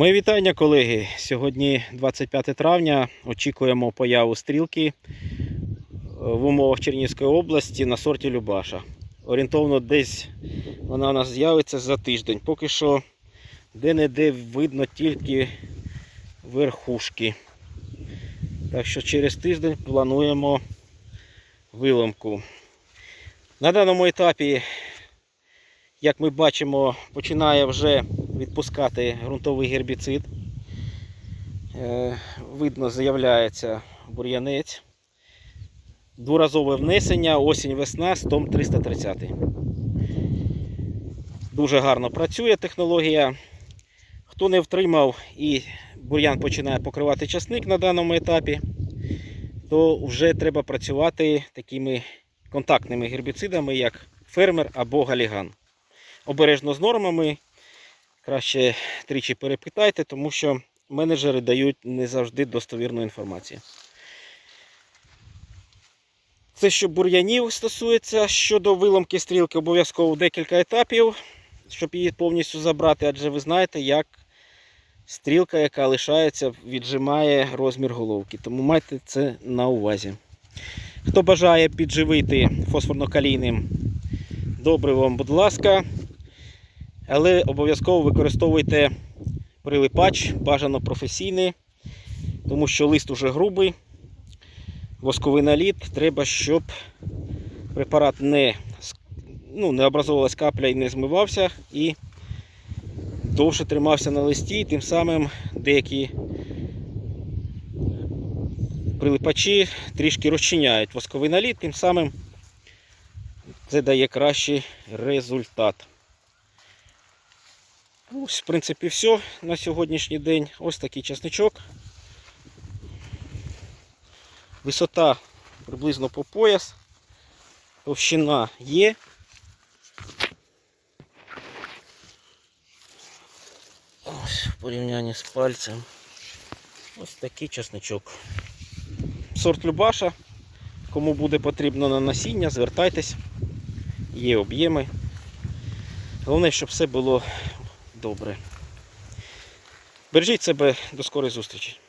Мої вітання, колеги. Сьогодні 25 травня. Очікуємо появу стрілки е, в умовах Чернігівської області на сорті Любаша. Орієнтовно десь вона у нас з'явиться за тиждень. Поки що де-не-де видно тільки верхушки. Так що через тиждень плануємо виломку. На даному етапі, як ми бачимо, починає вже відпускати ґрунтовий гербіцид. Е, Видно, з'являється бур'янець. Дворазове внесення, осінь-весна, стом 330. Дуже гарно працює технологія. Хто не втримав і бур'ян починає покривати часник на даному етапі, то вже треба працювати такими контактними гербіцидами, як фермер або галіган. Обережно з нормами, краще тричі перепитайте, тому що менеджери дають не завжди достовірну інформацію. Це що бур'янів стосується щодо виламки стрілки, обов'язково декілька етапів, щоб її повністю забрати, адже ви знаєте, як стрілка, яка лишається, віджимає розмір головки. Тому майте це на увазі. Хто бажає підживити фосфорно-калійним добривом, будь ласка, але обов'язково використовуйте прилипач, бажано професійний, тому що лист уже грубий, восковий наліт. Треба, щоб препарат не, ну, не образовувалась капля і не змивався, і довше тримався на листі, тим самим деякі прилипачі трішки розчиняють восковий наліт, тим самим це дає кращий результат. Ось, в принципі, все на сьогоднішній день. Ось такий часничок. Висота приблизно по пояс. Товщина є. Ось в порівнянні з пальцем. Ось такий часничок. Сорт Любаша. Кому буде потрібно на насіння, звертайтесь. Є об'єми. Головне, щоб все було добре. Бережіть себе, до скорої зустрічі.